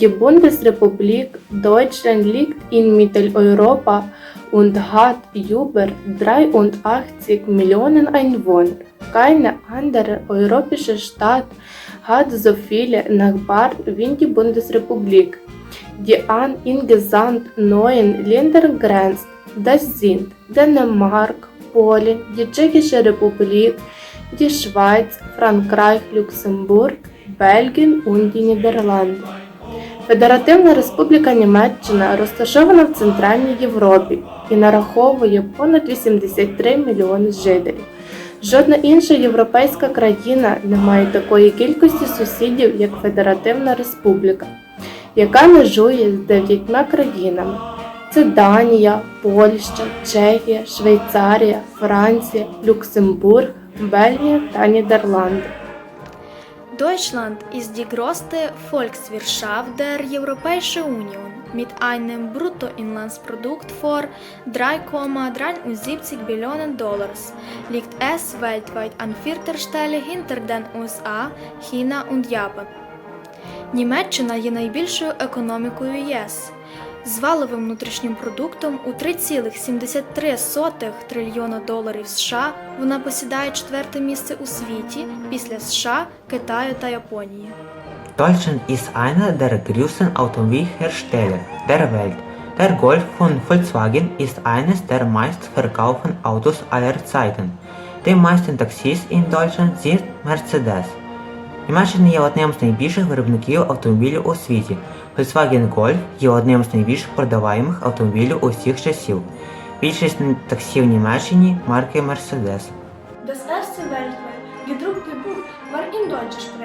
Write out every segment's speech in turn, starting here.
Die Bundesrepublik Deutschland liegt in Mitteleuropa und hat über 83 Millionen Einwohner. Keine andere europäische Stadt hat so viele Nachbarn wie die Bundesrepublik, die an insgesamt neun Ländern grenzt. Das sind Dänemark, Polen, die Tschechische Republik, die Schweiz, Frankreich, Luxemburg, Belgien und die Niederlande. Федеративна Республіка Німеччина розташована в Центральній Європі і нараховує понад 83 мільйони жителів. Жодна інша європейська країна не має такої кількості сусідів, як Федеративна Республіка, яка межує з дев'ятьма країнами. Це Данія, Польща, Чехія, Швейцарія, Франція, Люксембург, Бельгія та Нідерланди. Deutschland ist die größte Volkswirtschaft der Europäischen Union mit einem Bruttoinlandsprodukt von 3,73 Billionen Dollars. Liegt es weltweit an vierter Stelle hinter den USA, China und Japan. Німеччина є найбільшою економікою ЄС з валовим внутрішнім продуктом у 3,73 трильйона доларів США. Вона посідає четверте місце у світі після США, Китаю та Японії. Deutschland ist einer der größten Automobilhersteller der Welt. Der Golf von Volkswagen ist eines der meistverkauften Autos aller Zeiten. Die meisten Taxis in Deutschland sind Mercedes. Німеччина є одним з найбільших виробників автомобілів у світі. Volkswagen Golf є одним з найбільш продаваємих автомобілів усіх часів. Більшість таксі в Німеччині марки Mercedes. Das erste weltweit gedruckte Buch war in deutscher Sprache.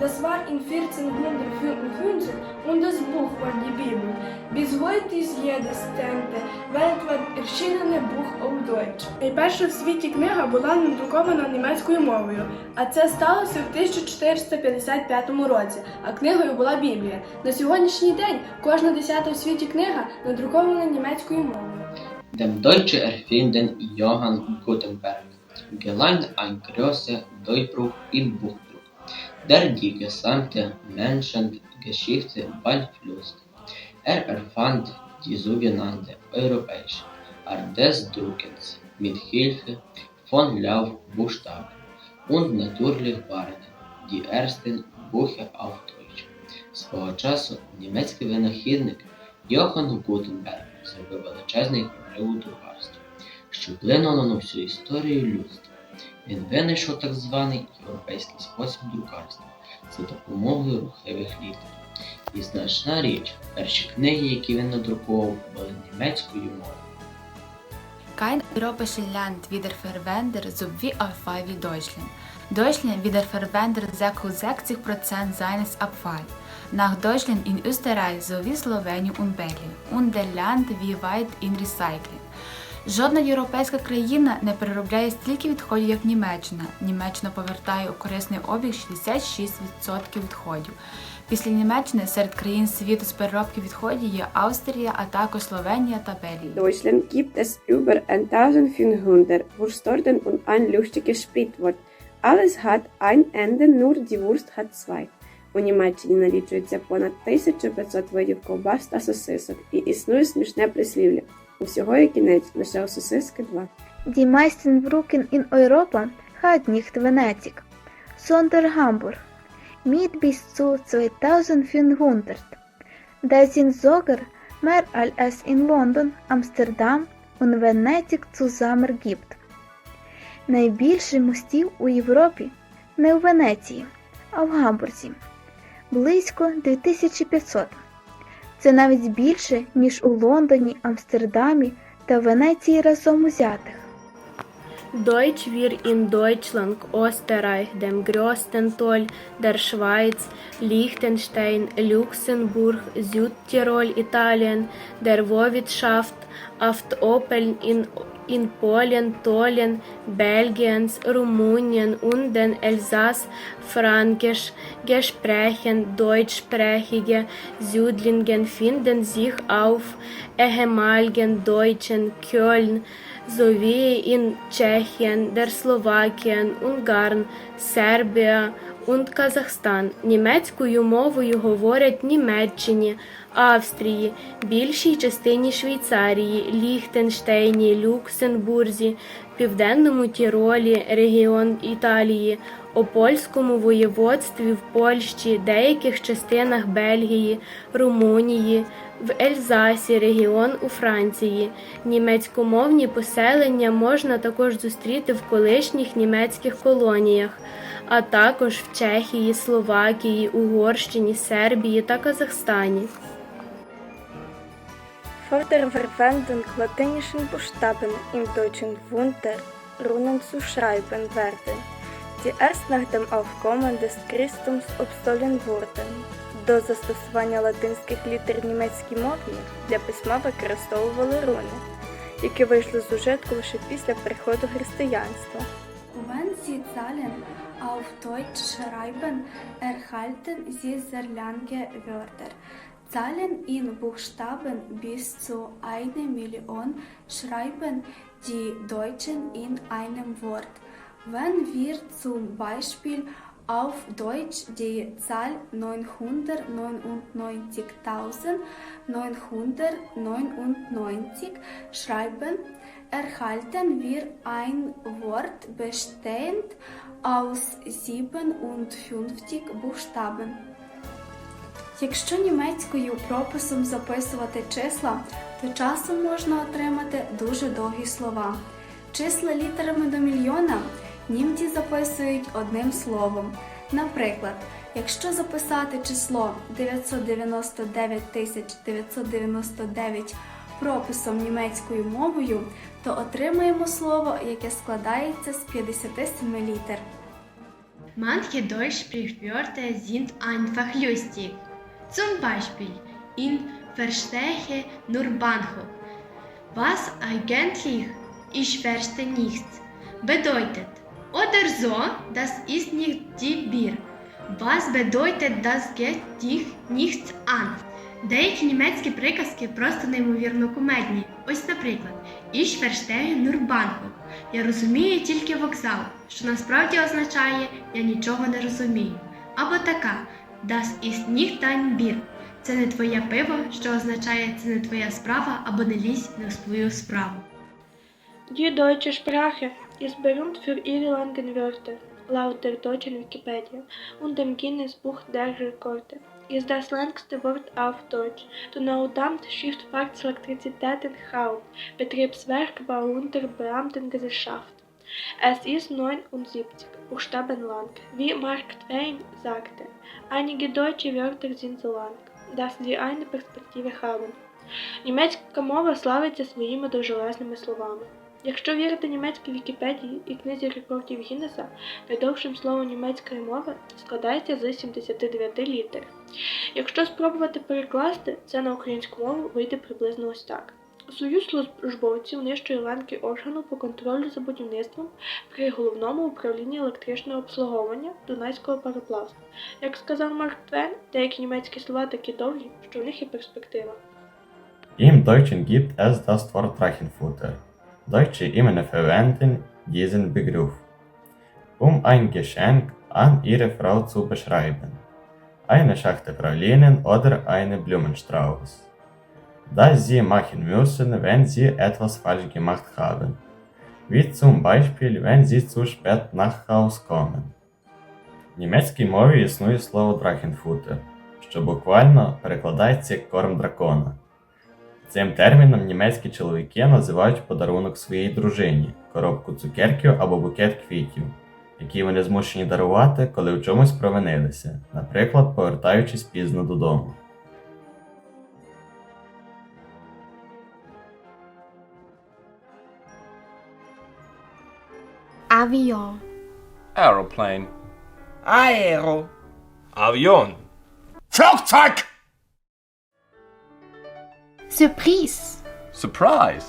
Das war in 1455 und das Buch war die Bibel. Bis heute ist jedes zehnte weltweit erschienene Buch auf Deutsch. Найперша в світі книга була надрукована німецькою мовою, а це сталося в 1455 році, а книгою була Біблія. На сьогоднішній день кожна десята у світі книга надрукована німецькою мовою. Dem deutsche Erfinder Johann Gutenberg gelang ein großer Durchbruch im Buchdruck, der die gesamte Menschengeschichte beeinflusst. Er erfand die sogenannte europäische Art des Druckens mit Hilfe von Laufbuchstaben und natürlich waren die ersten Bücher auf Deutsch. Свого часу німецький винахідник Йохан Гутенберг зробив величезний прорив у друкарстві, що вплинуло на всю історію людства. Він винайшов так званий європейський спосіб друкарства за допомогою рухливих літер. І значна річ, перші книги, які він надрукував, були німецькою мовою. Kein europäisches Land wiederverwendet so wie Abfall wie Deutschland. Deutschland wiederverwendet 66% seines Abfalls. Nach Deutschland in Österreich sowie Slowenien und Belgien und der Land wie weit in Recycling. Жодна європейська країна не переробляє стільки відходів, як Німеччина. Німеччина повертає у корисний обіг 66% відходів. Після Німеччини серед країн світу з переробки відходів є Австрія, а також Словенія та Бельгія. Deutschland gibt es über 1500 Wurstsorten und ein lustiges Sprichwort. Alles hat ein Ende, nur die Wurst hat zwei. У Німеччині налічується понад 1500 видів ковбас та сосисок, і існує смішне прислів'я. Усього є кінець, лише у сосиски два. Venedig, sondern Hamburg mit bis zu 2500. Das sind sogar mehr als es in London, Amsterdam und Venedig zusammen gibt. Найбільше мостів у Європі не у Венеції, а в Гамбурзі. Близько 2500. Це навіть більше, ніж у Лондоні, Амстердамі та Венеції разом узятих. Deutsch wir in Deutschland, Österreich, dem größten Teil der Schweiz, Liechtenstein, Luxemburg, Südtirol, Italien, der Woiwodschaft Ostopeln in, in Polen, Tollen, Belgiens, Rumänien und den Elsass-Frankisch gesprochen deutschsprachige Südlingen finden sich auf ehemaligen deutschen Köln, sowie in Tschechien, der Slowakien, Ungarn, Serbien und Казахстан. Німецькою мовою говорять Німеччині, Австрії, більшій частині Швейцарії, Ліхтенштейні, Люксембурзі, Південному Тіролі, регіон Італії, Опольському воєводстві в Польщі, деяких частинах Бельгії, Румунії, в Ельзасі, регіон у Франції. Німецькомовні поселення можна також зустріти в колишніх німецьких колоніях, а також в Чехії, Словакії, Угорщині, Сербії та Казахстані. Vor der Verwendung lateinischen Buchstaben im deutschen Wunder Runen zu schreiben werden, die erst nach dem Aufkommen des Christums обстоlen wurden. До застосування латинських літер в німецькій мові для письма використовували руни, які вийшли з ужитку лише після приходу християнства. Sie Zahlen auf Deutsch schreiben, erhalten Sie sehr lange Wörter. Zahlen in Buchstaben bis zu eine Million schreiben die Deutschen in einem Wort. Wenn wir zum Beispiel auf Deutsch die Zahl 999.999 schreiben, erhalten wir ein Wort bestehend aus 57 Buchstaben. Якщо німецькою прописом записувати числа, то часом можна отримати дуже довгі слова. Числа літерами до мільйона німці записують одним словом. Наприклад, якщо записати число 999 999 прописом німецькою мовою, то отримаємо слово, яке складається з 57 літер. Manche Deutschsprechwörter sind einfach lustig. Zum Beispiel in Verstehe nur Bahnhof. Was eigentlich ich verstehe nichts bedeutet. Oder so, das ist nicht die Bier. Was bedeutet, das geht dich nichts an? Деякі німецькі приказки просто неймовірно кумедні. Ось, наприклад, verstehe nur Bahnhof. Я розумію тільки вокзал, що насправді означає Я нічого не розумію. Або така Das ist nicht dein Bier. Це не твоє пиво, що означає це не твоя справа або не лізь в свою справу. Die deutsche Sprache ist berühmt für ihre langen Wörter. Laut der deutschen Wikipedia und dem Guinness-Buch der Rekorde ist das längste Wort auf Deutsch. Genau damit Schiffsfahrt, Elektrizitätenhaupt, Betriebswerk, Bau unter Beamtengesellschaft. Es ist 79 Buchstaben lang. Wie Mark Twain sagte, einige deutsche Wörter sind so lang, dass sie eine Perspektive haben. Німецька мова славиться своїми довжелезними словами. Якщо вірити німецькій Вікіпедії і книзі рекордів Гіннеса, найдовшим словом німецької мови складається з 79 літер. Якщо спробувати перекласти це на українську мову, вийде приблизно ось так. Союз службовців нижчої ланки органу по контролю за будівництвом при головному управлінні електричного обслуговування Дунайського пароплавства. Як сказав Марк Твен, деякі німецькі слова такі довгі, що в них є перспектива. Im Deutschen gibt es das Wort Drachenfutter. Deutsche immer verwenden diesen Begriff, um ein Geschenk an ihre Frau zu beschreiben. Eine Schachtel Pralinen oder einen Blumenstrauß. Das sie machen müssen, wenn sie etwas falsch gemacht haben. Wie zum Beispiel, wenn sie zu spät nach Haus kommen. В німецькій мові існує слово Drachenfutter, що буквально перекладається як корм дракона. Цим терміном німецькі чоловіки називають подарунок своїй дружині, коробку цукерків або букет квітів, які вони змушені дарувати, коли в чомусь провинилися, наприклад, повертаючись пізно додому. Avion. Aeroplane. Aero. Avion. Flugzeug. Surprise. Surprise.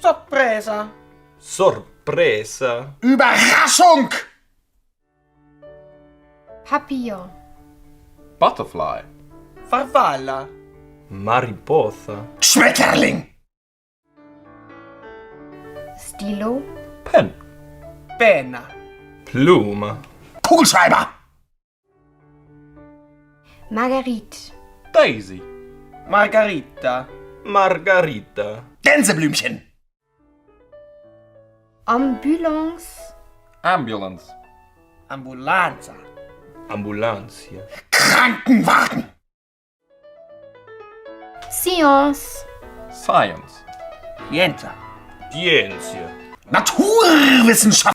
Sorpresa. Sorpresa. Überraschung. Papillon. Butterfly. Farfalla. Mariposa. Schmetterling. Stilo. Pen. Penna. Plume. Kugelschreiber. Marguerite. Daisy. Margarita. Margarita. Gänseblümchen. Ambulance. Ambulance. Ambulanza. Ambulancia. Krankenwagen. Science. Science. Scienza. Ciencia. Naturwissenschaft.